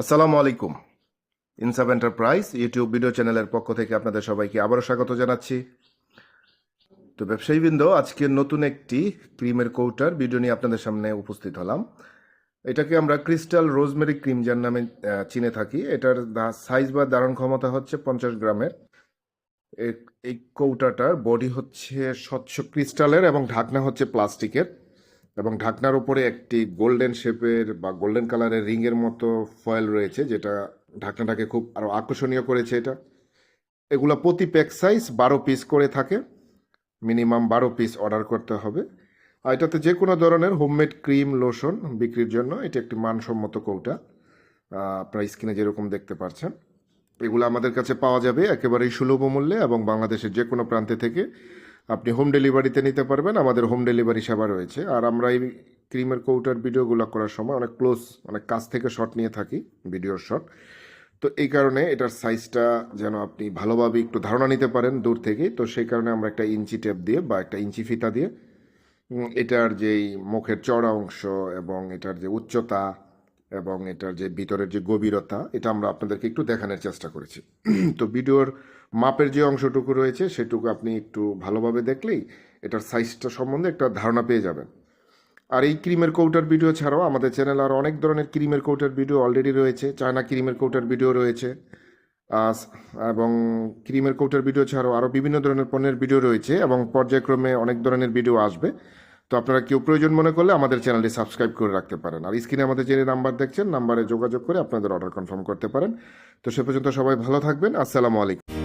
আসসালামু আলাইকুম। ইনসাব enterprise YouTube video চ্যানেলের পক্ষ থেকে আপনাদের সবাইকে আবারও স্বাগত জানাচ্ছি। তো ব্যবসায়ীবৃন্দ, আজকে নতুন একটি ক্রিমের কৌটার ভিডিও নিয়ে আপনাদের সামনে উপস্থিত হলাম। এটাকে আমরা ক্রিস্টাল রোজমেরি ক্রিম যার নামে চিনে থাকি। এটার সাইজ বা ধারণ ক্ষমতা হচ্ছে পঞ্চাশ গ্রামের। এই কৌটাটার বডি হচ্ছে স্বচ্ছ ক্রিস্টালের এবং ঢাকনা হচ্ছে প্লাস্টিকের। এবং ঢাকনার উপরে একটি গোল্ডেন শেপের বা গোল্ডেন কালারের রিংয়ের মতো ফয়েল রয়েছে যেটা ঢাকনাটাকে খুব আরও আকর্ষণীয় করেছে এটা। এগুলো প্রতি প্যাক সাইজ বারো পিস করে থাকে মিনিমাম বারো পিস অর্ডার করতে হবে। আর এটাতে যে কোনো ধরনের হোমমেড ক্রিম লোশন বিক্রির জন্য এটি একটি মানসম্মত কৌটা আহ, স্কিনে যেরকম দেখতে পাচ্ছেন। এগুলো আমাদের কাছে পাওয়া যাবে একেবারেই সুলভ মূল্যে এবং বাংলাদেশের যে কোনো প্রান্তে থেকে আপনি হোম ডেলিভারিতে নিতে পারবেন, আমাদের হোম ডেলিভারি সেবা রয়েছে। আর আমরা এই ক্রিমের কৌটার ভিডিওগুলো করার সময় অনেক ক্লোজ অনেক কাছ থেকে শট নিয়ে থাকি ভিডিওর শট তো এই কারণে এটার সাইজটা যেন আপনি ভালোভাবে একটু ধারণা নিতে পারেন দূর থেকে তো সেই কারণে আমরা একটা ইঞ্চি টেপ দিয়ে বা একটা ইঞ্চি ফিতা দিয়ে এটার যেই মুখের চড়া অংশ এবং এটার যে উচ্চতা এবং এটার যে ভিতরের যে গভীরতা, এটা আমরা আপনাদেরকে একটু দেখানোর চেষ্টা করেছি। তো ভিডিওর মাপের যে অংশটুকু রয়েছে, সেটুকু আপনি একটু ভালোভাবে দেখলেই এটার সাইজটা সম্বন্ধে একটা ধারণা পেয়ে যাবেন। আর এই ক্রিমের কৌটার ভিডিও ছাড়াও আমাদের চ্যানেল আর অনেক ধরনের ক্রিমের কৌটার ভিডিও অলরেডি রয়েছে, চায়না ক্রিমের কৌটার ভিডিও রয়েছে এবং ক্রিমের কৌটার ভিডিও ছাড়াও আরও বিভিন্ন ধরনের পণ্যের ভিডিও রয়েছে, এবং পর্যায়ক্রমে অনেক ধরনের ভিডিও আসবে। তো আপনারা কেউ প্রয়োজন মনে করলে আমাদের চ্যানেলটি সাবস্ক্রাইব করে রাখতে পারেন। আর স্ক্রিনে আমাদের যে নাম্বার দেখছেন, নাম্বারে যোগাযোগ করে আপনাদের অর্ডার কনফার্ম করতে পারেন। তো সে পর্যন্ত সবাই ভালো থাকবেন। আসসালামু আলাইকুম।